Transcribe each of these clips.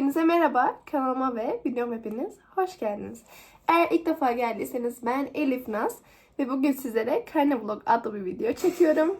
Hepinize merhaba. Kanalıma ve videoma hepiniz hoş geldiniz. Eğer ilk defa geldiyseniz ben Elif Naz ve bugün sizlere Karne Vlog adlı bir video çekiyorum.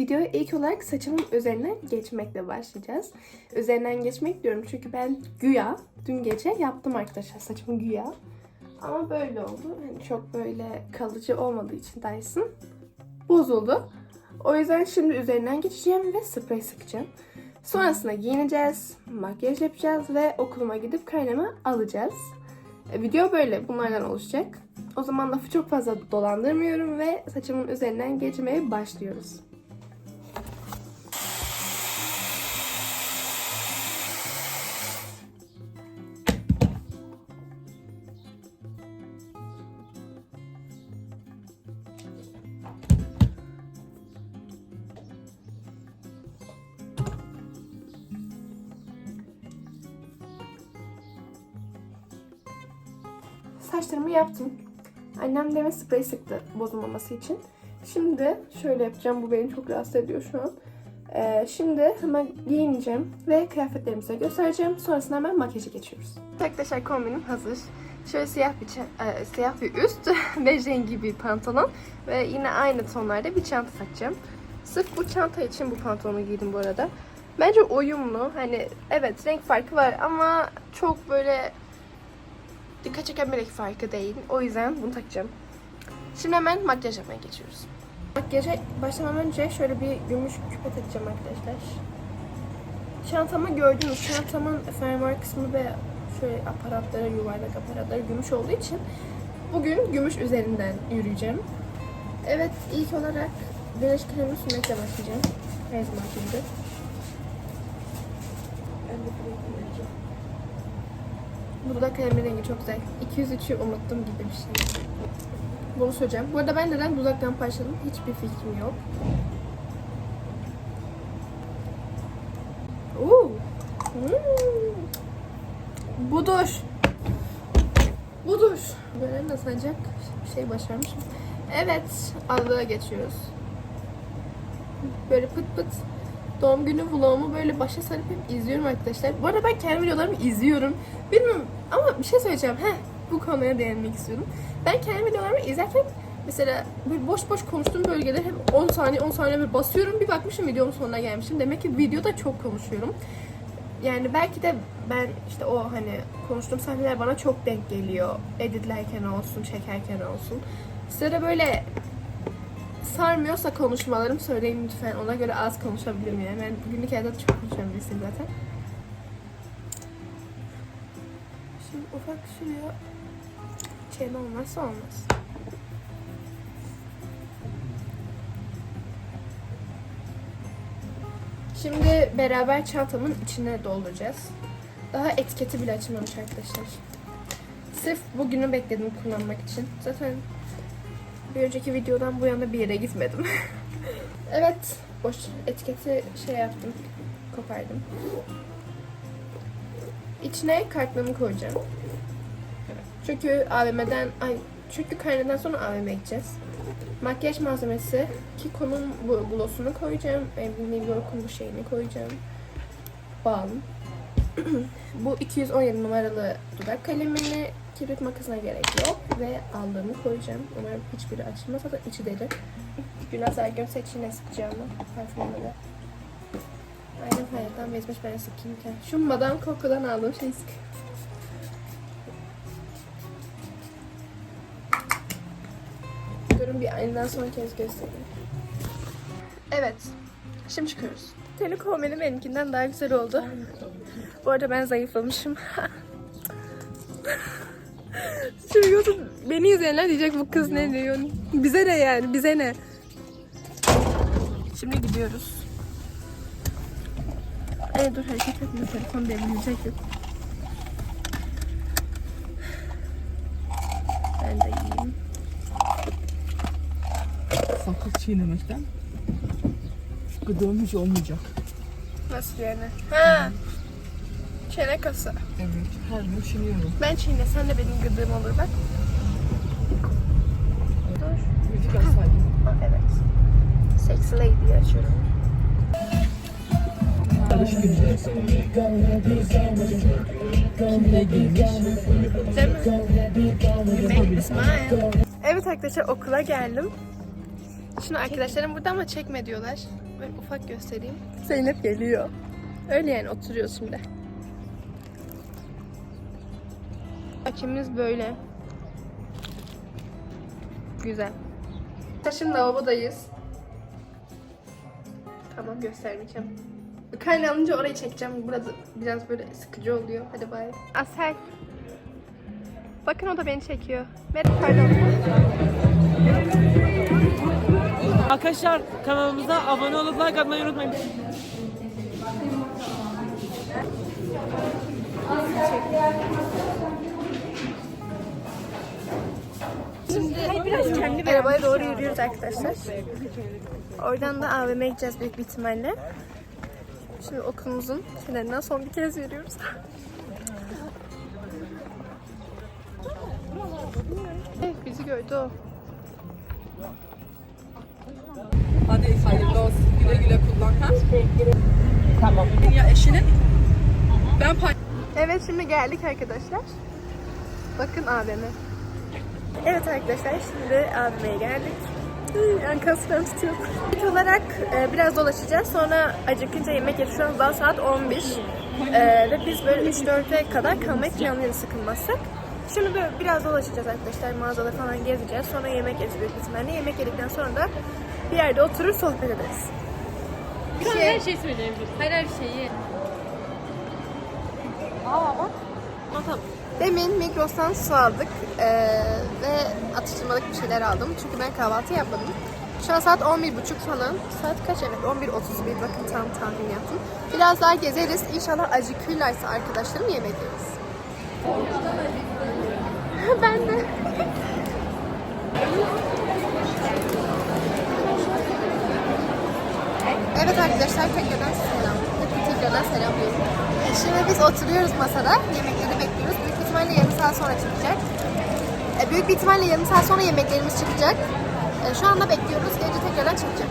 Videoya ilk olarak saçımın üzerine geçmekle başlayacağız. Üzerinden geçmek diyorum çünkü ben güya dün gece yaptım arkadaşlar saçımı güya. Ama böyle oldu. Hani çok böyle kalıcı olmadığı için Dyson bozuldu. O yüzden şimdi üzerinden geçeceğim ve sprey sıkacağım. Sonrasında giyineceğiz, makyaj yapacağız ve okuluma gidip kaynama alacağız. E, Video böyle bunlardan oluşacak. O zaman lafı çok fazla dolandırmıyorum ve saçımın üzerinden geçmeye başlıyoruz. Saçlarımı yaptım. Annem deme sprey sıktı bozulmaması için. Şimdi şöyle yapacağım. Bu beni çok rahatsız ediyor şu an. Ee, şimdi hemen giyineceğim ve kıyafetlerimizi göstereceğim. Sonrasında hemen makyaja geçiyoruz. Arkadaşlar kombinim hazır. Şöyle siyah bir e, siyah bir üst ve rengi bir pantolon ve yine aynı tonlarda bir çanta takacağım. Sırf bu çanta için bu pantolonu giydim bu arada. Bence uyumlu. Hani evet renk farkı var ama çok böyle dikkat çeken bir farkı değil. O yüzden bunu takacağım. Şimdi hemen makyaj yapmaya geçiyoruz. Makyaja başlamadan önce şöyle bir gümüş küpe takacağım arkadaşlar. Çantamı gördünüz. Çantamın fermuar kısmı ve şöyle aparatları, yuvarlak aparatları gümüş olduğu için bugün gümüş üzerinden yürüyeceğim. Evet, ilk olarak güneş kremi sürmekle başlayacağım. Her zaman gibi. Önce burayı kullanacağım. Dudak kalemi rengi çok güzel. 203'ü unuttum gibi bir şey. Bunu söyleyeceğim. Bu arada ben neden dudaktan başladım hiçbir fikrim yok. Oo. Hmm. Budur. Budur. Böyle nasıl ancak bir şey başarmışım. Evet, allığa geçiyoruz. Böyle pıt pıt doğum günü vlogumu böyle başa sarıp hep izliyorum arkadaşlar. Bu arada ben kendi videolarımı izliyorum. Bilmiyorum ama bir şey söyleyeceğim. Heh, bu konuya değinmek istiyorum. Ben kendi videolarımı izlerken mesela böyle boş boş konuştuğum bölgeleri hep 10 saniye 10 saniye bir basıyorum. Bir bakmışım videonun sonuna gelmişim. Demek ki videoda çok konuşuyorum. Yani belki de ben işte o hani konuştuğum sahneler bana çok denk geliyor. Editlerken olsun, çekerken olsun. Size de böyle sarmıyorsa konuşmalarım söyleyin lütfen. Ona göre az konuşabilirim yani. Ben günlük hayatta çok konuşan zaten. Şimdi ufak şuraya çene olmazsa olmaz. Şimdi beraber çantamın içine dolduracağız. Daha etiketi bile açılmamış arkadaşlar. Sırf bugünü bekledim kullanmak için. Zaten bir önceki videodan bu yana bir yere gitmedim. evet, boş etiketi şey yaptım, kopardım. İçine kartlarımı koyacağım. Çünkü AVM'den, ay çünkü karneden sonra AVM'ye gideceğiz. Makyaj malzemesi, Kiko'nun bu glossunu koyacağım. York'un bu şeyini koyacağım. Balm. bu 217 numaralı dudak kalemini kibrit makasına gerek yok ve aldığımı koyacağım. Umarım hiçbiri açılmaz da içi deri. Biraz ergen seçine sıkacağım parfümleri. Aynen hayattan bezmiş ben sıkayım ki. Şu Madame Coco'dan aldığım şeyi sık. Durun bir aynadan son kez göstereyim. Evet. Şimdi çıkıyoruz. Telekom benim benimkinden daha güzel oldu. Bu arada ben zayıflamışım. Şimdi YouTube beni izleyenler diyecek bu kız ne diyor. Bize ne yani bize ne. Şimdi gidiyoruz. Ay dur hareket etme telefon devrilecek yok. Ben de yiyeyim. Sakız çiğnemekten gıdığım hiç olmayacak. Nasıl yani? Ha. Çene kası. Evet. Her gün çiğniyorum. Ben çiğne, sen de benim gıdığım olur bak. Dur. Müzik açsaydım. Evet. Sexy Lady'yi açıyorum. Evet arkadaşlar okula geldim. Şimdi arkadaşlarım burada ama çekme diyorlar. Böyle ufak göstereyim. Zeynep geliyor. Öyle yani oturuyoruz şimdi. Akimiz böyle. Güzel. Şimdi lavabodayız. Tamam göstermeyeceğim. Kaynağı alınca orayı çekeceğim. Burada biraz böyle sıkıcı oluyor. Hadi bay. Asel. Bakın o da beni çekiyor. Merhaba pardon. Arkadaşlar kanalımıza abone olup like atmayı unutmayın. Arabaya doğru yürüyoruz arkadaşlar. Oradan da AVM'ye gideceğiz büyük bir ihtimalle. Şimdi okulumuzun kenarından son bir kez yürüyoruz. Evet, bizi gördü o. Hadi hayırlı olsun. Güle güle kullan. Ha? Tamam. Ya eşinin? Ben pay... Evet şimdi geldik arkadaşlar. Bakın AVM. Evet arkadaşlar şimdi AVM'ye geldik. Yani kaslarım tutuyor. İlk olarak e, biraz dolaşacağız. Sonra acıkınca yemek yeriz. Şu an daha saat 11. E, ve biz böyle 3-4'e kadar kalmayı planlıyoruz sıkılmazsak. Şimdi böyle biraz dolaşacağız arkadaşlar. Mağazada falan gezeceğiz. Sonra yemek yeriz büyük ihtimalle. Yemek yedikten sonra da bir yerde oturur sohbet ederiz. Şu an her şeyi söyleyebiliriz. Her her şeyi. Demin Migros'tan su aldık eee, ve atıştırmalık bir şeyler aldım. Çünkü ben kahvaltı yapmadım. Şu an saat 11.30 falan. Saat kaç? Evet 11.31 bakın tam tahmin yaptım. Biraz daha gezeriz. İnşallah acıkırlarsa arkadaşlarım yemek yeriz. ben de. Evet arkadaşlar tekrardan selam. Tekrardan selam diyorum. E, Şimdi biz oturuyoruz masada. Yemekleri bekliyoruz. Büyük ihtimalle yarım saat sonra çıkacak. E, büyük bir ihtimalle yarım saat sonra yemeklerimiz çıkacak. E, şu anda bekliyoruz. Gece tekrardan çıkacak.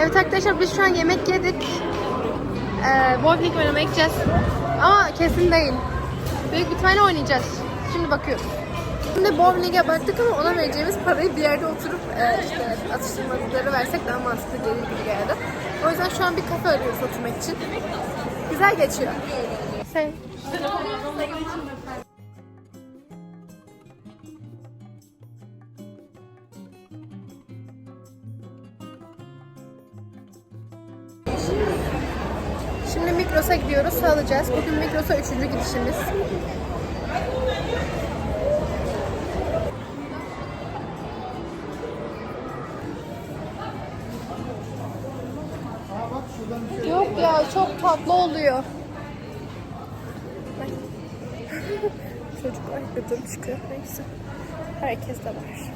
Evet arkadaşlar biz şu an yemek yedik. E, bowling oynamaya gideceğiz. Ama kesin değil. Büyük bir ihtimalle oynayacağız. Şimdi bakıyoruz. Şimdi bowling'e baktık ama ona vereceğimiz parayı bir yerde oturup e, işte atıştırmalıkları versek daha mantıklı gelir gibi geldi. O yüzden şu an bir kafe arıyoruz oturmak için. Güzel geçiyor. Sen. Şimdi Migros'a gidiyoruz, alacağız. Bugün Migros'a üçüncü gidişimiz. Ya çok tatlı oluyor. Ay. Çocuklar gıdım çıkıyor neyse. Herkes de var.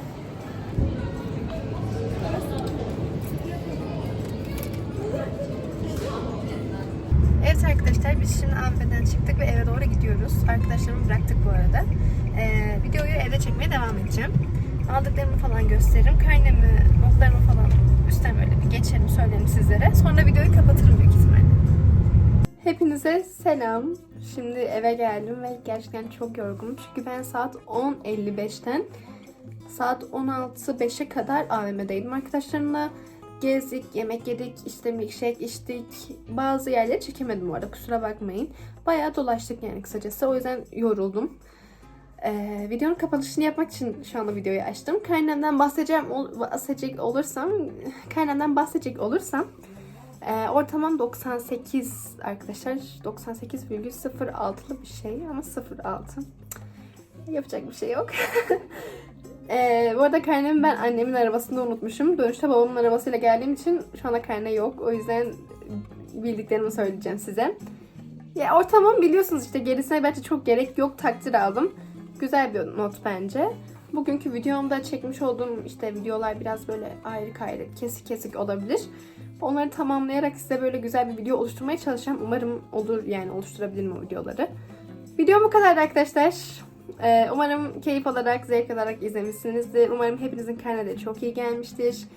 Evet arkadaşlar biz şimdi AVM'den çıktık ve eve doğru gidiyoruz. Arkadaşlarımı bıraktık bu arada. Ee, videoyu evde çekmeye devam edeceğim. Aldıklarımı falan gösteririm. Karnemi, notlarımı falan üstten böyle bir geçerim, söylerim sizlere. Sonra videoyu kapatırım büyük ihtimalle. Hepinize selam. Şimdi eve geldim ve gerçekten çok yorgunum. Çünkü ben saat 10.55'ten saat 16.05'e kadar AVM'deydim arkadaşlarımla. Gezdik, yemek yedik, işte milkshake içtik. Bazı yerleri çekemedim bu arada kusura bakmayın. Bayağı dolaştık yani kısacası. O yüzden yoruldum. Ee, videonun kapanışını yapmak için şu anda videoyu açtım. Kaynamdan bahsedeceğim, ol- bahsedecek olursam, kaynamdan bahsedecek olursam ee, ortamam 98 arkadaşlar. 98,06'lı bir şey ama 06. Yapacak bir şey yok. ee, bu arada karnemi ben annemin arabasında unutmuşum. Dönüşte babamın arabasıyla geldiğim için şu anda karne yok. O yüzden bildiklerimi söyleyeceğim size. Ya ortamım biliyorsunuz işte gerisine bence çok gerek yok takdir aldım. Güzel bir not bence. Bugünkü videomda çekmiş olduğum işte videolar biraz böyle ayrı ayrı kesik kesik olabilir. Onları tamamlayarak size böyle güzel bir video oluşturmaya çalışacağım. Umarım olur yani oluşturabilirim o videoları. Videom bu kadar arkadaşlar. Ee, umarım keyif alarak, zevk alarak izlemişsinizdir. Umarım hepinizin da çok iyi gelmiştir.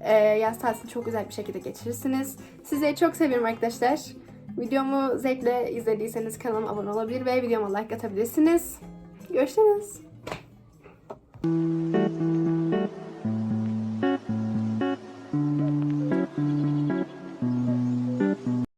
Ee, yaz tatilini çok güzel bir şekilde geçirirsiniz. Sizleri çok seviyorum arkadaşlar. Videomu zevkle izlediyseniz kanalıma abone olabilir ve videoma like atabilirsiniz. Görüşürüz.